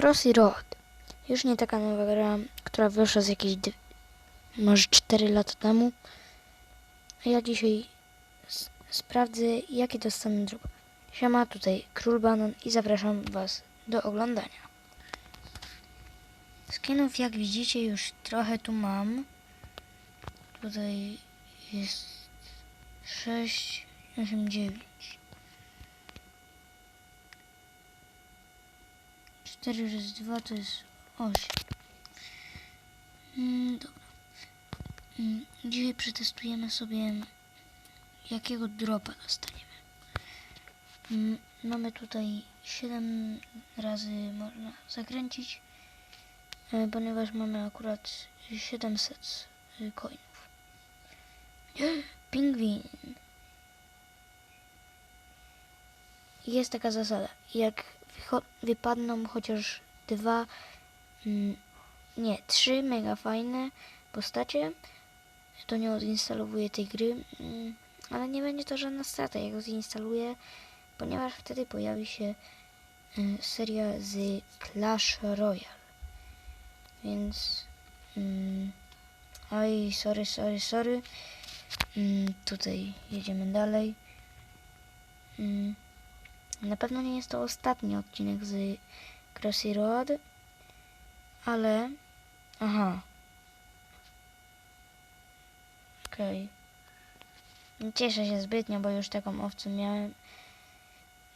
Crossy Road. Już nie taka nowa gra, która wyszła z jakieś może 4 lata temu. Ja dzisiaj sprawdzę, jakie dostanę drop. Siema, tutaj Król Banan i zapraszam Was do oglądania. Skinów, jak widzicie, już trochę tu mam. Tutaj jest 6, 8, 9. 4 razy 2 to jest 8. Mm, dobra. Mm, dzisiaj przetestujemy sobie, jakiego dropa dostaniemy. Mm, mamy tutaj 7 razy można zakręcić, e, ponieważ mamy akurat 700 y, coinów. Pingwin. Jest taka zasada. Jak wypadną chociaż dwa, mm, nie, trzy mega fajne postacie, to nie odinstalowuję tej gry, mm, ale nie będzie to żadna strata, jak go zinstaluję, ponieważ wtedy pojawi się y, seria z Clash Royale. Więc. Mm, oj, sorry, sorry, sorry. Mm, tutaj jedziemy dalej. Mm, na pewno nie jest to ostatni odcinek z Crossy Road, ale. Aha. Okej. Nie cieszę się zbytnio, bo już taką owcę miałem.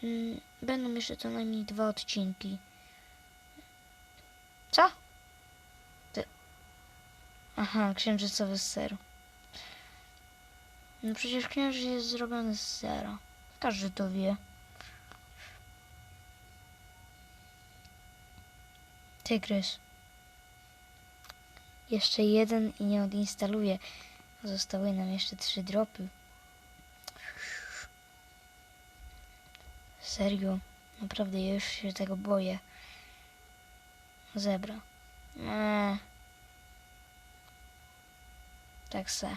Mm, Będą jeszcze co najmniej dwa odcinki. Co? Ty... Aha, księżycowy ser. No przecież księżyc jest zrobiony z sera. Każdy to wie. Tygrys. Jeszcze jeden i nie odinstaluję. Zostały nam jeszcze trzy dropy. Serio, naprawdę ja już się tego boję. Zebra. Eee. Tak se.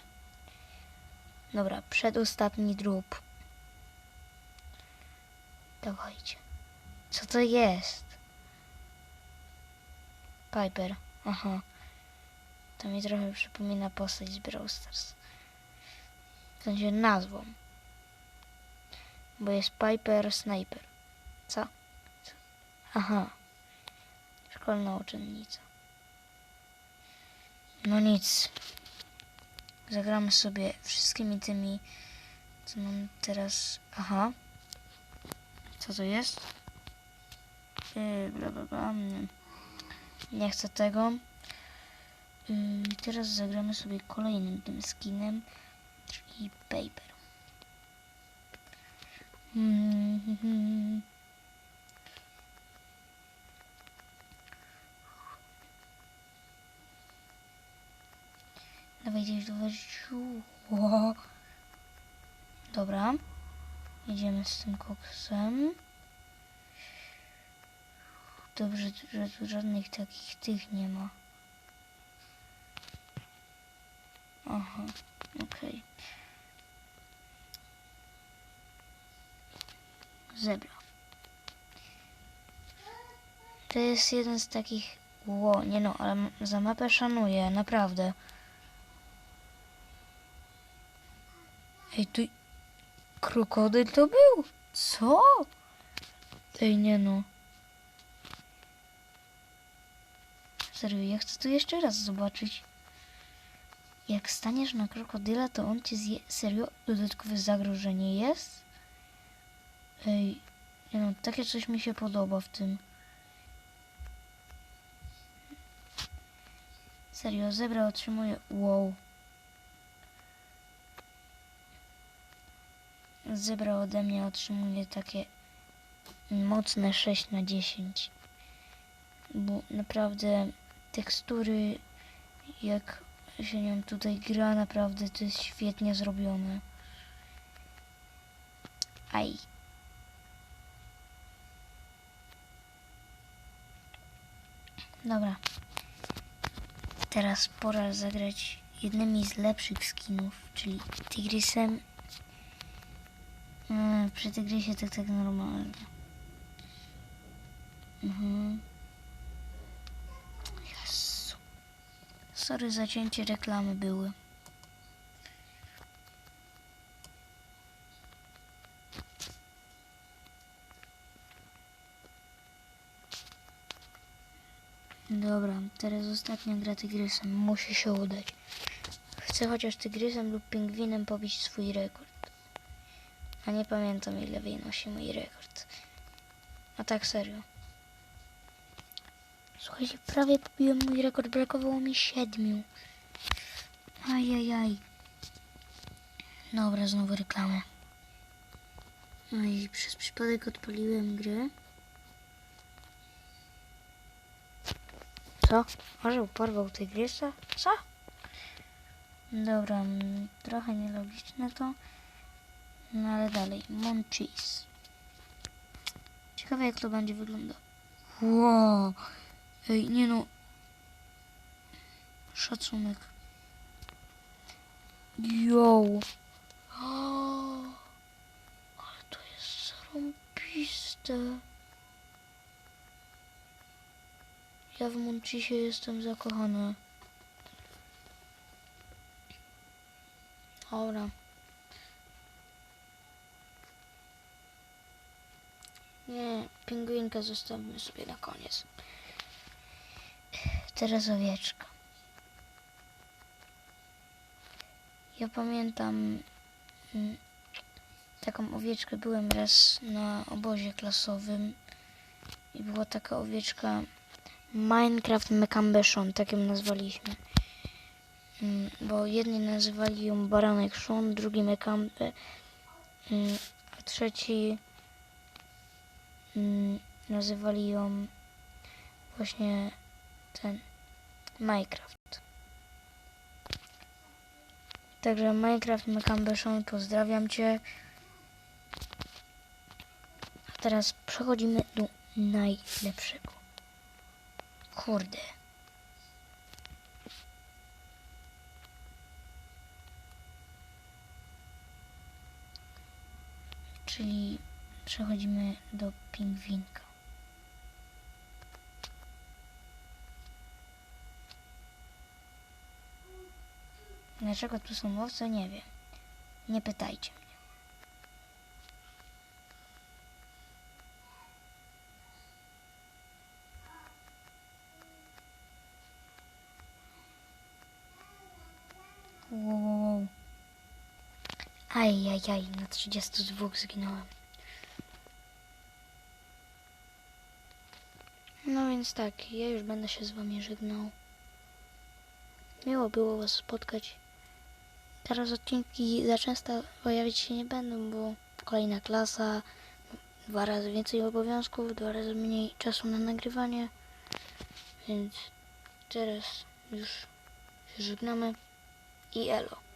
Dobra, przedostatni drób. Dawajcie. Co to jest? Piper. Aha. To mi trochę przypomina postać z Brawl Stars. W sensie nazwą. Bo jest Piper Sniper. Co? Co? Aha. Szkolna uczennica. No nic. Zagramy sobie wszystkimi tymi, co mam teraz. Aha. Co to jest? Yy, bla, bla, bla. Nie. Chcę tego. Yy, teraz zagramy sobie kolejnym tym skinem, czyli Paper. Mhm. Dawaj gdzieś do. Dobra. Jedziemy z tym koksem. Dobrze, że tu żadnych takich tych nie ma. Aha, okej. Zebra. To jest jeden z takich... Ło, nie no, ale za mapę szanuję, naprawdę. Ej, tu... Krokodyl to był? Co? Ej, nie no. Serio, ja chcę to jeszcze raz zobaczyć. Jak staniesz na krokodyla, to on cię zje. Serio? Dodatkowe zagrożenie jest? Ej, nie no, takie coś mi się podoba w tym. Serio, zebra otrzymuje... Wow. Zebra ode mnie otrzymuje takie mocne 6 na 10. Bo naprawdę tekstury, jak się nią tutaj gra, naprawdę to jest świetnie zrobione. Aj. Dobra. Teraz pora zagrać jednymi z lepszych skinów, czyli Tigrysem. Mm, przy Tygrysie to tak normalnie. Mhm. Sorry, zacięcie reklamy były. Dobra, teraz ostatnia gra tygrysem. Musi się udać. Chcę chociaż tygrysem lub pingwinem pobić swój rekord. A nie pamiętam ile wynosi mój rekord. A tak serio. Słuchajcie, prawie pobiłem mój rekord, brakowało mi siedmiu. Ajajaj. Dobra, znowu reklamę. No i przez przypadek odpaliłem grę. Co? Orzeł porwał tygrysa? Co? Dobra, mm, trochę nielogiczne to. No ale dalej. Monchis. Ciekawe jak to będzie wyglądać. Wow. Ej, nie no. Szacunek. Yo. Ale to jest zarąbiste. Ja w Monchisie jestem zakochana. Dobra. Nie, pingwinkę zostawimy sobie na koniec. Teraz owieczka. Ja pamiętam mm, taką owieczkę. Byłem raz na obozie klasowym i była taka owieczka Minecraft Mecambeshon, tak ją nazwaliśmy. Mm, Bo jedni nazywali ją Baranek Szon, drugi Mecambe, mm, a trzeci nazywali ją właśnie ten Minecraft. Także Minecraft Mecambeshon, pozdrawiam Cię. A teraz przechodzimy do najlepszego. Kurde. Czyli przechodzimy do pingwinka. Dlaczego tu są owce? Nie wiem. Nie pytajcie mnie. Wow. Ajajaj, na 32 zginąłem. No więc tak, ja już będę się z wami żegnał. Miło było was spotkać. Teraz odcinki za często pojawić się nie będą, bo kolejna klasa, dwa razy więcej obowiązków, dwa razy mniej czasu na nagrywanie. Więc teraz już się żegnamy i elo.